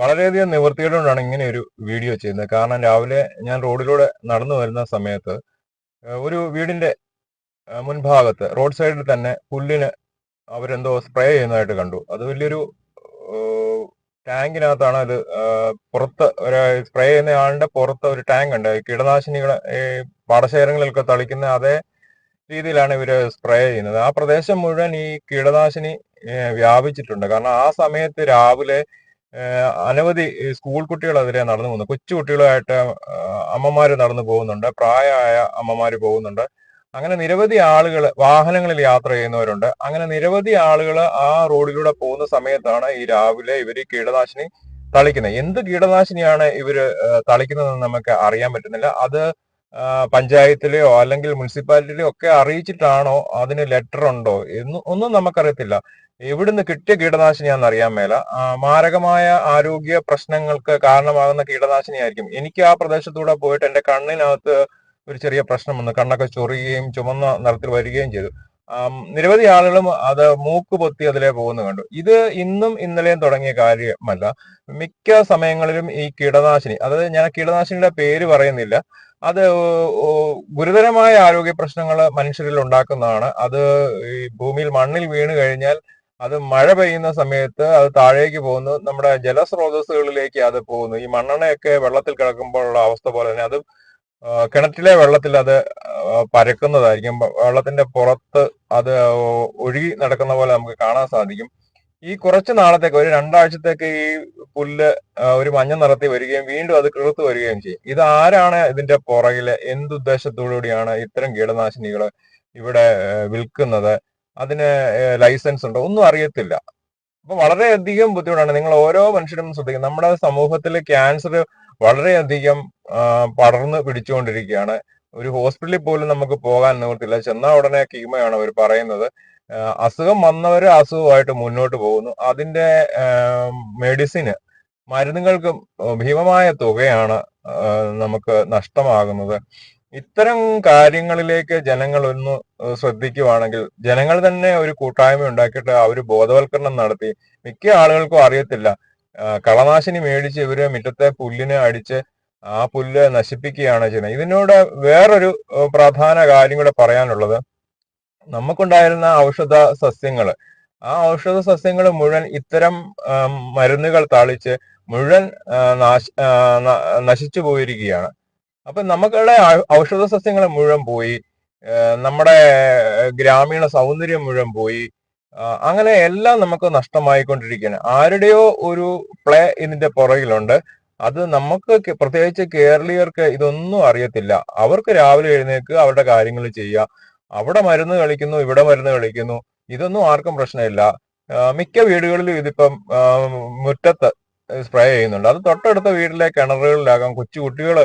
വളരെയധികം നിവൃത്തിയോടുകൊണ്ടാണ് ഇങ്ങനെ ഒരു വീഡിയോ ചെയ്യുന്നത്. കാരണം രാവിലെ ഞാൻ റോഡിലൂടെ നടന്നു വരുന്ന സമയത്ത് ഒരു വീടിന്റെ മുൻഭാഗത്ത് റോഡ് സൈഡിൽ തന്നെ പുല്ലിന് അവരെന്തോ സ്പ്രേ ചെയ്യുന്നതായിട്ട് കണ്ടു. അത് വലിയൊരു ടാങ്കിനകത്താണ് അത് പുറത്ത് ഒരു സ്പ്രേ ചെയ്യുന്ന ആളിന്റെ പുറത്ത് ഒരു ടാങ്ക് ഉണ്ട്. കീടനാശിനികളെ ഈ പാടശേഖരങ്ങളിലൊക്കെ തളിക്കുന്ന അതേ രീതിയിലാണ് ഇവർ സ്പ്രേ ചെയ്യുന്നത്. ആ പ്രദേശം മുഴുവൻ ഈ കീടനാശിനി വ്യാപിച്ചിട്ടുണ്ട്. കാരണം ആ സമയത്ത് രാവിലെ അനവധി സ്കൂൾ കുട്ടികൾ അതിലെ നടന്നു പോകുന്നു. കൊച്ചു കുട്ടികളായിട്ട് അമ്മമാര് നടന്നു പോകുന്നുണ്ട്. പ്രായമായ അമ്മമാര് പോകുന്നുണ്ട്. അങ്ങനെ നിരവധി ആളുകൾ വാഹനങ്ങളിൽ യാത്ര ചെയ്യുന്നവരുണ്ട്. അങ്ങനെ നിരവധി ആളുകൾ ആ റോഡിലൂടെ പോകുന്ന സമയത്താണ് ഈ രാവിലെ ഇവർ കീടനാശിനി തളിക്കുന്നത് എന്ത് കീടനാശിനിയാണ് ഇവർ തളിക്കുന്നതെന്ന് നമുക്ക് അറിയാൻ പറ്റുന്നില്ല. അത് പഞ്ചായത്തിലെയോ അല്ലെങ്കിൽ മുനിസിപ്പാലിറ്റിയിലെയോ ഒക്കെ അറിയിച്ചിട്ടാണോ അതിന് ലെറ്റർ ഉണ്ടോ എന്ന് ഒന്നും നമുക്കറിയത്തില്ല. എവിടുന്ന് കിട്ടിയ കീടനാശിനിയാണെന്ന് അറിയാൻ മേല. മാരകമായ ആരോഗ്യ പ്രശ്നങ്ങൾക്ക് കാരണമാകുന്ന കീടനാശിനിയായിരിക്കും എനിക്ക് ആ പ്രദേശത്തൂടെ പോയിട്ട് എന്റെ കണ്ണിനകത്ത് ഒരു ചെറിയ പ്രശ്നം വന്നു. കണ്ണൊക്കെ ചൊറിയുകയും ചുമന്ന നിറത്തിൽ വരികയും ചെയ്തു. നിരവധി ആളുകളും അത് മൂക്ക് പൊത്തി അതിലെ പോകുന്നു കണ്ടു. ഇത് ഇന്നും ഇന്നലെയും തുടങ്ങിയ കാര്യമല്ല. മിക്ക സമയങ്ങളിലും ഈ കീടനാശിനി അതായത് ഞാൻ കീടനാശിനിയുടെ പേര് പറയുന്നില്ല. അത് ഗുരുതരമായ ആരോഗ്യ പ്രശ്നങ്ങൾ മനുഷ്യരിൽ ഉണ്ടാക്കുന്നതാണ്. അത് ഈ ഭൂമിയിൽ മണ്ണിൽ വീണ് കഴിഞ്ഞാൽ അത് മഴ പെയ്യുന്ന സമയത്ത് അത് താഴേക്ക് പോകുന്നു. നമ്മുടെ ജലസ്രോതസ്സുകളിലേക്ക് അത് പോകുന്നു. ഈ മണ്ണെണ്ണയൊക്കെ വെള്ളത്തിൽ കിടക്കുമ്പോഴുള്ള അവസ്ഥ പോലെ തന്നെ അത് കിണറ്റിലെ വെള്ളത്തിൽ അത് പരക്കുന്നതായിരിക്കും. വെള്ളത്തിന്റെ പുറത്ത് അത് ഒഴുകി നടക്കുന്ന പോലെ നമുക്ക് കാണാൻ സാധിക്കും. ഈ കുറച്ച് നാളത്തേക്ക് ഒരു രണ്ടാഴ്ചത്തേക്ക് ഈ പുല്ല് ഒരു മഞ്ഞ നിറത്തി വരികയും വീണ്ടും അത് കിളുത്ത് വരികയും ചെയ്യും. ഇത് ആരാണ് ഇതിന്റെ പുറകിൽ? എന്തുദ്ദേശത്തോടുകൂടിയാണ് ഇത്തരം കീടനാശിനികൾ ഇവിടെ വിൽക്കുന്നത്? അതിന് ലൈസൻസ് ഉണ്ടോ? ഒന്നും അറിയത്തില്ല. അപ്പൊ വളരെയധികം ബുദ്ധിമുട്ടാണ്. നിങ്ങൾ ഓരോ മനുഷ്യരും ശ്രദ്ധിക്കും. നമ്മുടെ സമൂഹത്തിൽ ക്യാൻസർ വളരെയധികം പടർന്ന് പിടിച്ചുകൊണ്ടിരിക്കുകയാണ്. ഒരു ഹോസ്പിറ്റലിൽ പോലും നമുക്ക് പോകാൻ നിവൃത്തില്ല ചെന്ന ഉടനെ കീമയാണ് അവർ പറയുന്നത്. അസുഖം വന്നവർ അസുഖമായിട്ട് മുന്നോട്ട് പോകുന്നു. അതിന്റെ മെഡിസിന് മരുന്നുകൾക്ക് ഭീമമായ തുകയാണ് നമുക്ക് നഷ്ടമാകുന്നത്. ഇത്തരം കാര്യങ്ങളിലേക്ക് ജനങ്ങൾ ഒന്ന് ശ്രദ്ധിക്കുവാണെങ്കിൽ ജനങ്ങൾ തന്നെ ഒരു കൂട്ടായ്മ ഉണ്ടാക്കിയിട്ട് അവർ ബോധവൽക്കരണം നടത്തി. മിക്ക ആളുകൾക്കും അറിയത്തില്ല. ആ, കളനാശിനി മേടിച്ച് ഇവർ മുറ്റത്തെ പുല്ലിനെ അടിച്ച് ആ പുല്ല് നശിപ്പിക്കുകയാണ് ചെയ്യുന്നത്. ഇതിനോട് വേറൊരു പ്രധാന കാര്യം കൂടെ പറയാനുള്ളത്. നമുക്കുണ്ടായിരുന്ന ഔഷധ സസ്യങ്ങൾ ആ ഔഷധ സസ്യങ്ങൾ മുഴുവൻ ഇത്തരം മരുന്നുകൾ തളിച്ച് മുഴുവൻ ആ, നാശ നശിച്ചു പോയിരിക്കുകയാണ്. അപ്പൊ നമുക്കുള്ള ഔഷധ സസ്യങ്ങൾ മുഴുവൻ പോയി നമ്മുടെ ഗ്രാമീണ സൗന്ദര്യം മുഴുവൻ പോയി അങ്ങനെ എല്ലാം നമുക്ക് നഷ്ടമായിക്കൊണ്ടിരിക്കുകയാണ്. ആരുടെയോ ഒരു പ്ലേ ഇതിന്റെ പുറകിലുണ്ട്. അത് നമുക്ക് പ്രത്യേകിച്ച് കേരളീയർക്ക് ഇതൊന്നും അറിയത്തില്ല. അവർക്ക് രാവിലെ എഴുന്നേൽക്കുക അവരുടെ കാര്യങ്ങൾ ചെയ്യുക. അവിടെ മരുന്ന് കളിക്കുന്നു ഇവിടെ മരുന്ന് കളിക്കുന്നു ഇതൊന്നും ആർക്കും പ്രശ്നമില്ല. മിക്ക വീടുകളിലും ഇതിപ്പം മുറ്റത്ത് സ്പ്രേ ചെയ്യുന്നുണ്ട്. അത് തൊട്ടടുത്ത വീട്ടിലെ കിണറുകളിലാകാം. കൊച്ചു കുട്ടികൾ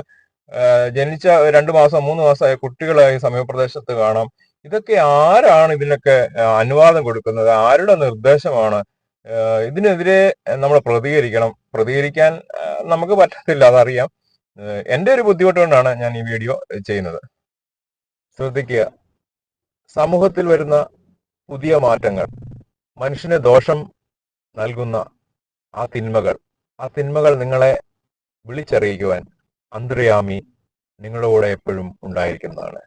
ജനിച്ച രണ്ടു മാസം മൂന്ന് മാസമായ കുട്ടികളായി സമീപപ്രദേശത്ത് കാണാം. ഇതൊക്കെ ആരാണ് ഇതിനൊക്കെ അനുവാദം കൊടുക്കുന്നത്? ആരുടെ നിർദ്ദേശമാണ്? ഇതിനെതിരെ നമ്മൾ പ്രതികരിക്കണം. പ്രതികരിക്കാൻ നമുക്ക് പറ്റത്തില്ല അതറിയാം ആ, എന്റെ ഒരു ബുദ്ധിമുട്ട് കൊണ്ടാണ് ഞാൻ ഈ വീഡിയോ ചെയ്യുന്നത്. ശ്രദ്ധിക്കുക. സമൂഹത്തിൽ വരുന്ന പുതിയ മാറ്റങ്ങൾ മനുഷ്യന് ദോഷം നൽകുന്ന ആ തിന്മകൾ ആ തിന്മകൾ നിങ്ങളെ വിളിച്ചറിയിക്കുവാൻ അന്തര്യാമി നിങ്ങളുടെ കൂടെ എപ്പോഴും ഉണ്ടായിരിക്കുന്നതാണ്